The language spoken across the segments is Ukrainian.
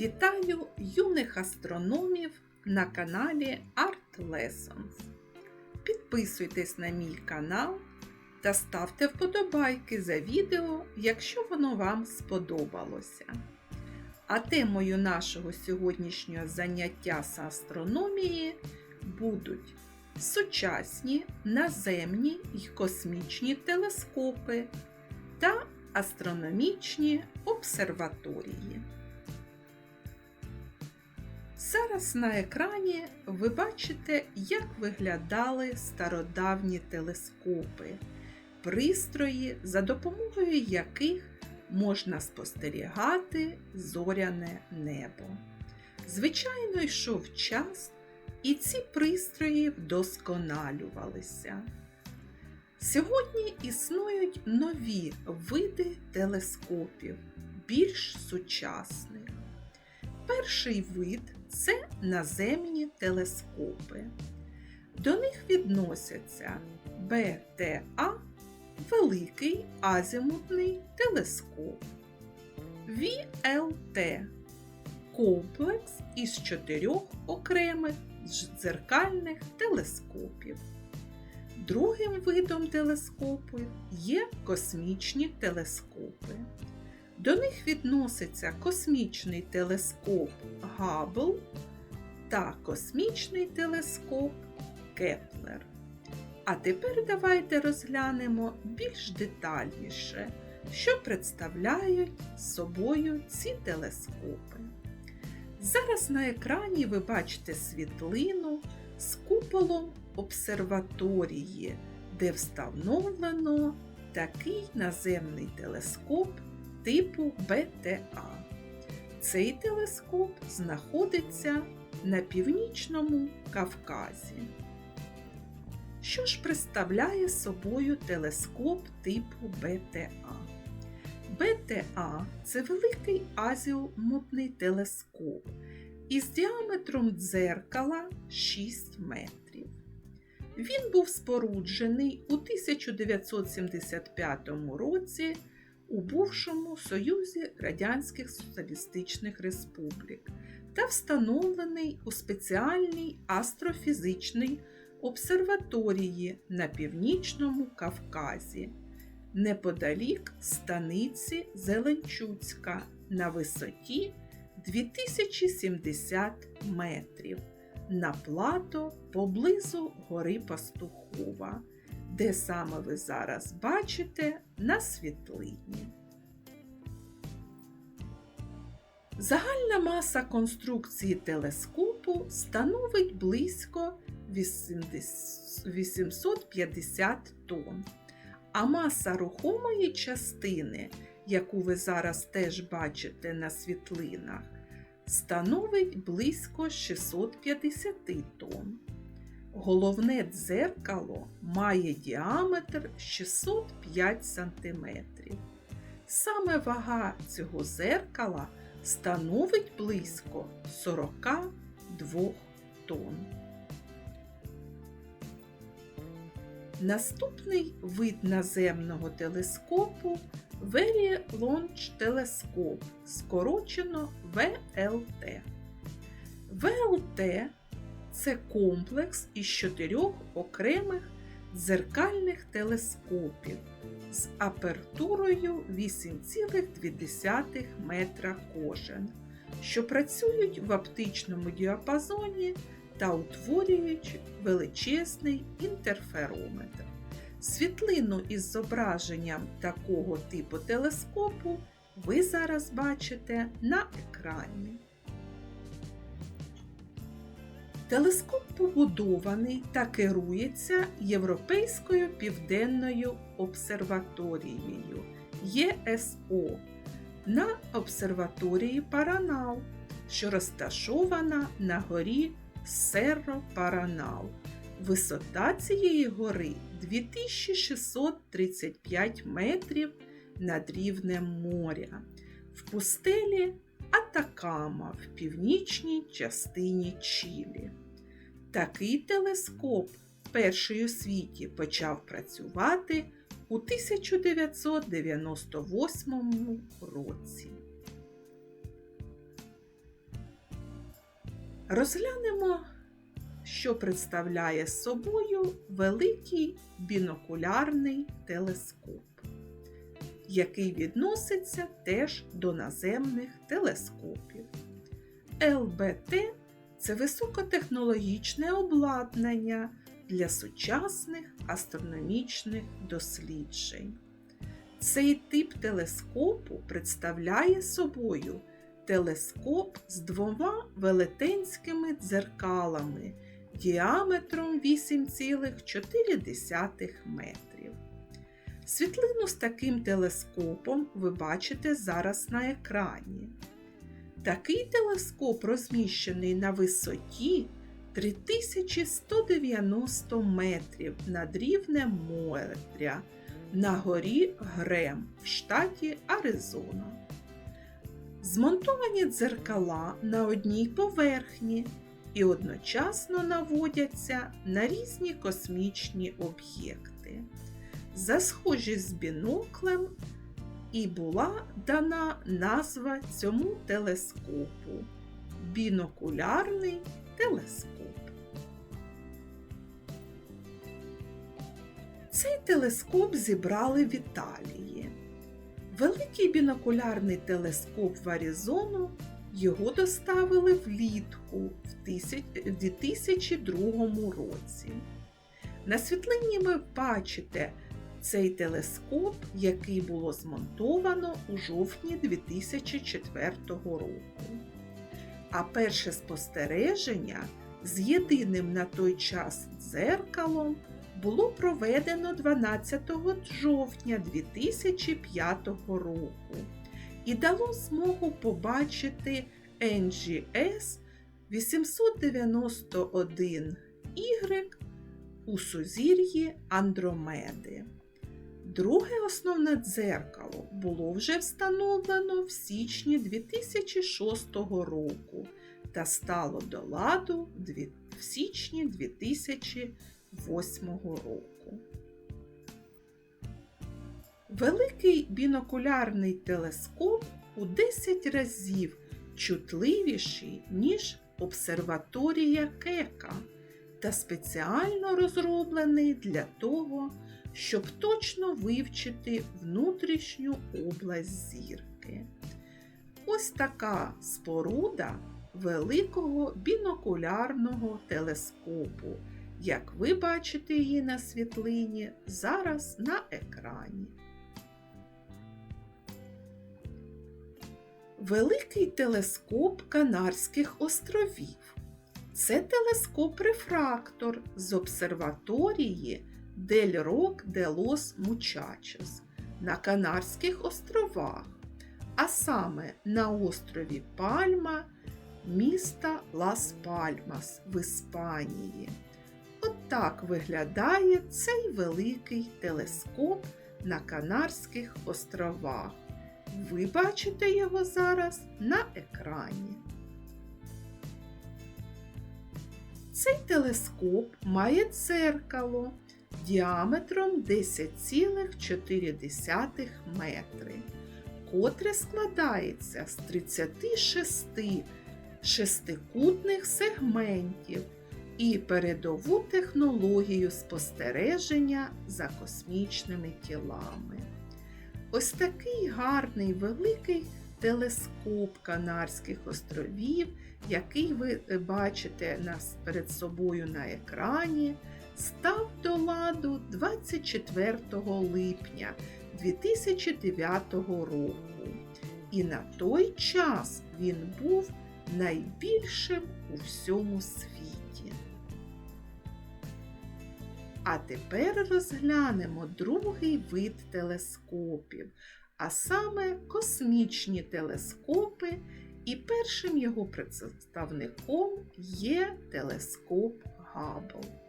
Вітаю юних астрономів на каналі Art Lessons. Підписуйтесь на мій канал та ставте вподобайки за відео, якщо воно вам сподобалося. А темою нашого сьогоднішнього заняття з астрономії будуть сучасні наземні й космічні телескопи та астрономічні обсерваторії. Зараз на екрані ви бачите, як виглядали стародавні телескопи, пристрої, за допомогою яких можна спостерігати зоряне небо. Звичайно, йшов час, і ці пристрої вдосконалювалися. Сьогодні існують нові види телескопів, більш сучасних. Перший вид це наземні телескопи. До них відносяться БТА Великий азімутний телескоп, ВЛТ комплекс із чотирьох окремих дзеркальних телескопів. Другим видом телескопів є космічні телескопи. До них відноситься космічний телескоп Габл та космічний телескоп Кеплер. А тепер давайте розглянемо більш детальніше, що представляють собою ці телескопи. Зараз на екрані ви бачите світлину з куполом обсерваторії, де встановлено такий наземний телескоп типу БТА. Цей телескоп знаходиться на північному Кавказі. Що ж представляє собою телескоп типу БТА? БТА це великий азіомутний телескоп із діаметром дзеркала 6 метрів. Він був споруджений у 1975 році у бувшому Союзі Радянських Соціалістичних Республік та встановлений у спеціальній астрофізичній обсерваторії на північному Кавказі, неподалік станиці Зеленчуцька на висоті 2070 метрів на плато поблизу гори Пастухова де саме ви зараз бачите на світлині. Загальна маса конструкції телескопу становить близько 850 тонн, а маса рухомої частини, яку ви зараз теж бачите на світлинах, становить близько 650 тонн. Головне дзеркало має діаметр 605 см. Саме вага цього зеркала становить близько 42 тонн. Наступний вид наземного телескопу Very Launch Telescope, скорочено ВЛТ. ВЛТ це комплекс із чотирьох окремих дзеркальних телескопів з апертурою 8,2 метра кожен, що працюють в оптичному діапазоні та утворюють величезний інтерферометр. Світлину із зображенням такого типу телескопу ви зараз бачите на екрані. Телескоп побудований та керується Європейською південною обсерваторією ЄСО на обсерваторії Паранал, що розташована на горі Серро Паранал. Висота цієї гори 2635 метрів над рівнем моря. В пустелі Атакама в північній частині Чилі. Такий телескоп перший у світі почав працювати у 1998 році. Розглянемо, що представляє собою великий бінокулярний телескоп, який відноситься теж до наземних телескопів. ЛБТ це високотехнологічне обладнання для сучасних астрономічних досліджень. Цей тип телескопу представляє собою телескоп з двома велетенськими дзеркалами діаметром 8,4 метрів. Світлину з таким телескопом ви бачите зараз на екрані. Такий телескоп розміщений на висоті 3190 метрів над рівнем моря на горі Грем в штаті Аризона. Змонтовані дзеркала на одній поверхні і одночасно наводяться на різні космічні об'єкти. За схожість з біноклем і була дана назва цьому телескопу бінокулярний телескоп. Цей телескоп зібрали в Італії. Великий бінокулярний телескоп в Аризону його доставили влітку в 2002 році. На світлині ви бачите цей телескоп, який було змонтовано у жовтні 2004 року. А перше спостереження з єдиним на той час дзеркалом було проведено 12 жовтня 2005 року і дало змогу побачити NGS 891Y у сузір'ї Андромеди. Друге основне дзеркало було вже встановлено в січні 2006 року та стало до ладу в січні 2008 року. Великий бінокулярний телескоп у 10 разів чутливіший, ніж обсерваторія Кека та спеціально розроблений для того, щоб точно вивчити внутрішню область зірки. Ось така споруда великого бінокулярного телескопу, як ви бачите її на світлині зараз на екрані. Великий телескоп Канарських островів. Це телескоп-рефрактор з обсерваторії Дель Рок де Лос Мучачос на Канарських островах, а саме на острові Пальма міста Лас Пальмас в Іспанії. От так виглядає цей великий телескоп на Канарських островах. Ви бачите його зараз на екрані. Цей телескоп має дзеркало діаметром 10,4 метри, котре складається з 36 шестикутних сегментів і передову технологію спостереження за космічними тілами. Ось такий гарний великий телескоп Канарських островів, який ви бачите перед собою на екрані, став до ладу 24 липня 2009 року. І на той час він був найбільшим у всьому світі. А тепер розглянемо другий вид телескопів, а саме космічні телескопи, і першим його представником є телескоп Габбл.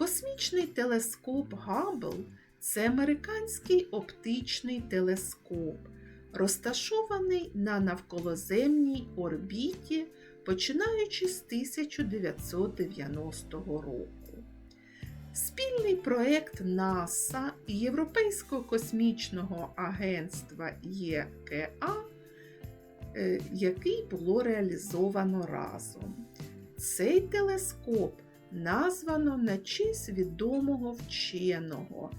Космічний телескоп Габбл – це американський оптичний телескоп, розташований на навколоземній орбіті, починаючи з 1990 року. Спільний проєкт НАСА і Європейського космічного агентства ЄКА, е, який було реалізовано разом. Цей телескоп названо на честь відомого вченого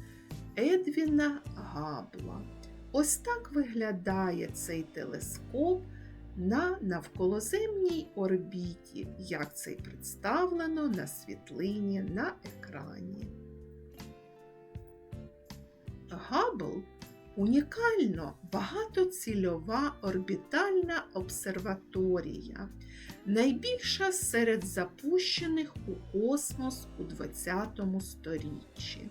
Едвіна Габла. Ось так виглядає цей телескоп на навколоземній орбіті, як це й представлено на світлині на екрані. Габл унікально багатоцільова орбітальна обсерваторія, найбільша серед запущених у космос у ХХ сторіччі.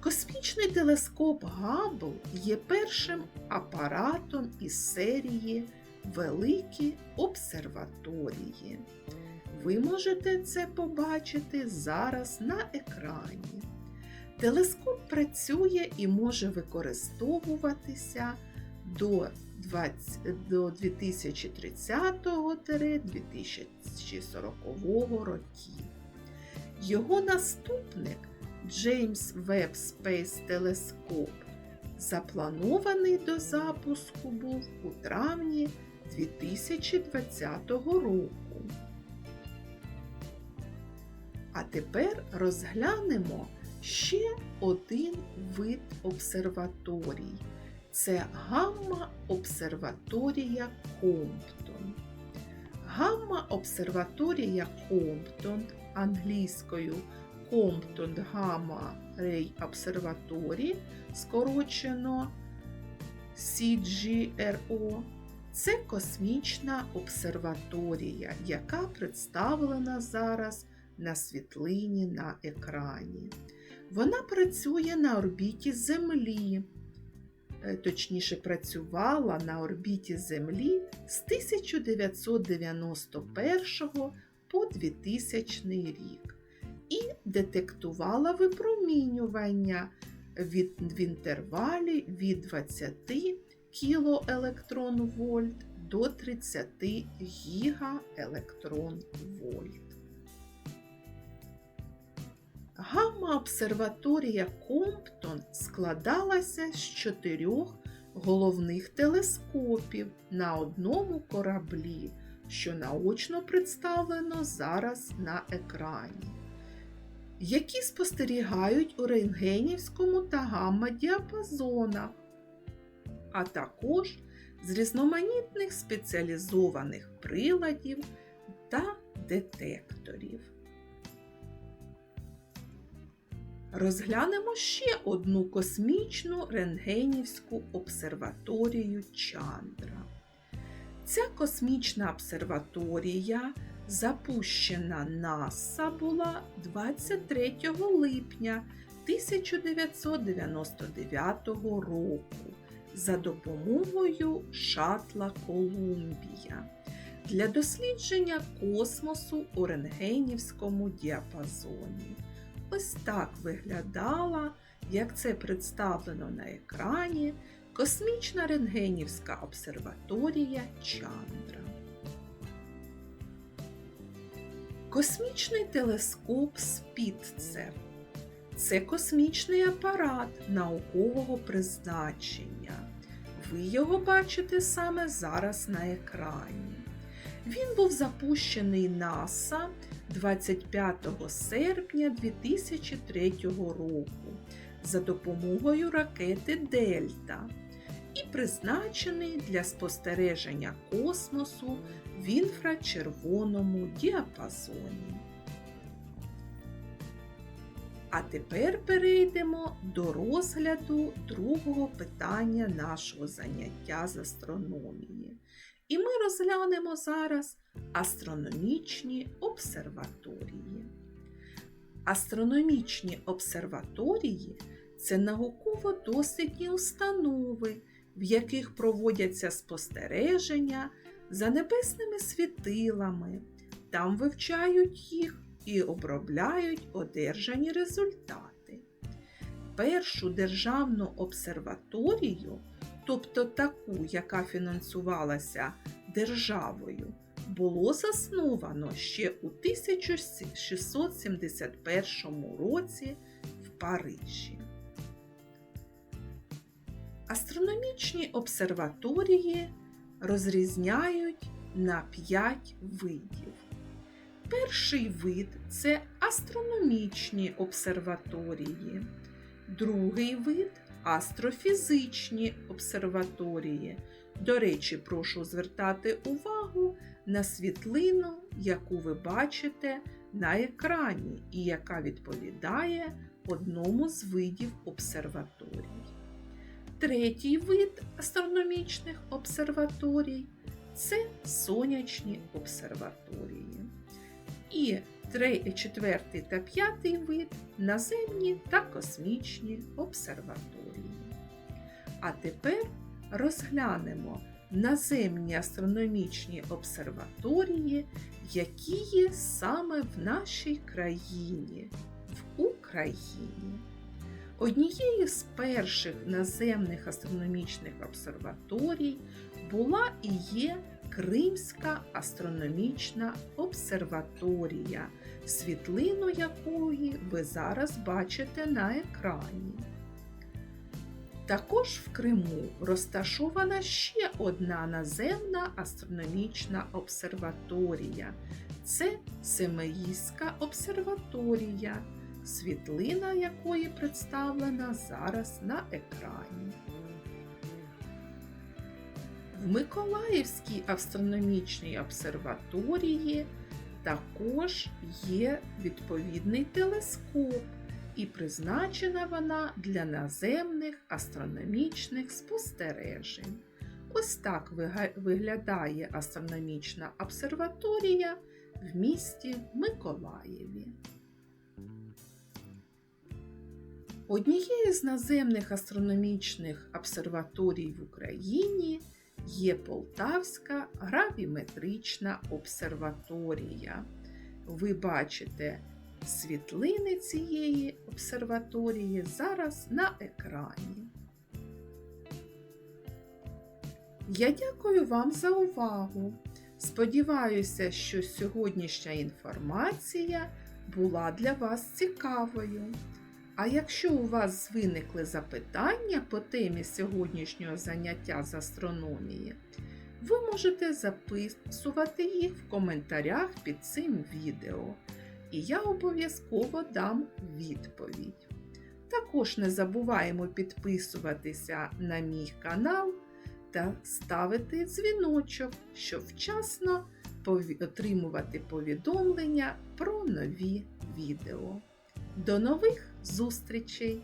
Космічний телескоп Габл є першим апаратом із серії Великі обсерваторії. Ви можете це побачити зараз на екрані. Телескоп працює і може використовуватися до 2030-2040 років. Його наступник Джеймс Веб Space Телескоп запланований до запуску був у травні 2020 року. А тепер розглянемо ще один вид обсерваторій. Це гамма-обсерваторія Комптон. Гамма-обсерваторія Комптон англійською Compton Gamma Ray Observatory, скорочено CGRO. Це космічна обсерваторія, яка представлена зараз на світлині на екрані. Вона працює на орбіті Землі, точніше, працювала на орбіті Землі з 1991 по 2000 рік і детектувала випромінювання від, в інтервалі від 20 кілоелектронвольт до 30 гігаелектронвольт. Гамма-обсерваторія Комптон складалася з чотирьох головних телескопів на одному кораблі, що наочно представлено зараз на екрані, які спостерігають у рентгенівському та гамма-діапазонах, а також з різноманітних спеціалізованих приладів та детекторів. Розглянемо ще одну космічну рентгенівську обсерваторію Чандра. Ця космічна обсерваторія запущена НАСА була 23 липня 1999 року за допомогою шатла Колумбія для дослідження космосу у рентгенівському діапазоні. Ось так виглядала, як це представлено на екрані, космічна рентгенівська обсерваторія Чандра. Космічний телескоп Спітцер це космічний апарат наукового призначення. Ви його бачите саме зараз на екрані. Він був запущений НАСА 25 серпня 2003 року за допомогою ракети Дельта і призначений для спостереження космосу в інфрачервоному діапазоні. А тепер перейдемо до розгляду другого питання нашого заняття з астрономії. І ми розглянемо зараз астрономічні обсерваторії. Астрономічні обсерваторії це науково-дослідні установи, в яких проводяться спостереження за небесними світилами, там вивчають їх і обробляють одержані результати. Першу державну обсерваторію, тобто таку, яка фінансувалася державою, було засновано ще у 1671 році в Парижі. Астрономічні обсерваторії розрізняють на 5 видів. Перший вид це астрономічні обсерваторії, другий вид астрофізичні обсерваторії. До речі, прошу звертати увагу на світлину, яку ви бачите на екрані, і яка відповідає одному з видів обсерваторій. Третій вид астрономічних обсерваторій це сонячні обсерваторії. І четвертий та п'ятий вид наземні та космічні обсерваторії. А тепер розглянемо наземні астрономічні обсерваторії, які є саме в нашій країні, в Україні. Однією з перших наземних астрономічних обсерваторій була і є Кримська астрономічна обсерваторія, світлину якої ви зараз бачите на екрані. Також в Криму розташована ще одна наземна астрономічна обсерваторія. Це Семеїська обсерваторія, світлина якої представлена зараз на екрані. В Миколаївській астрономічній обсерваторії також є відповідний телескоп, і призначена вона для наземних астрономічних спостережень. Ось так виглядає астрономічна обсерваторія в місті Миколаєві. Однією з наземних астрономічних обсерваторій в Україні є Полтавська гравіметрична обсерваторія. Ви бачите світлини цієї обсерваторії зараз на екрані. Я дякую вам за увагу. Сподіваюся, що сьогоднішня інформація була для вас цікавою. А якщо у вас виникли запитання по темі сьогоднішнього заняття з астрономії, ви можете записувати їх в коментарях під цим відео, і я обов'язково дам відповідь. Також не забуваємо підписуватися на мій канал та ставити дзвіночок, щоб вчасно отримувати повідомлення про нові відео. До нових зустрічей!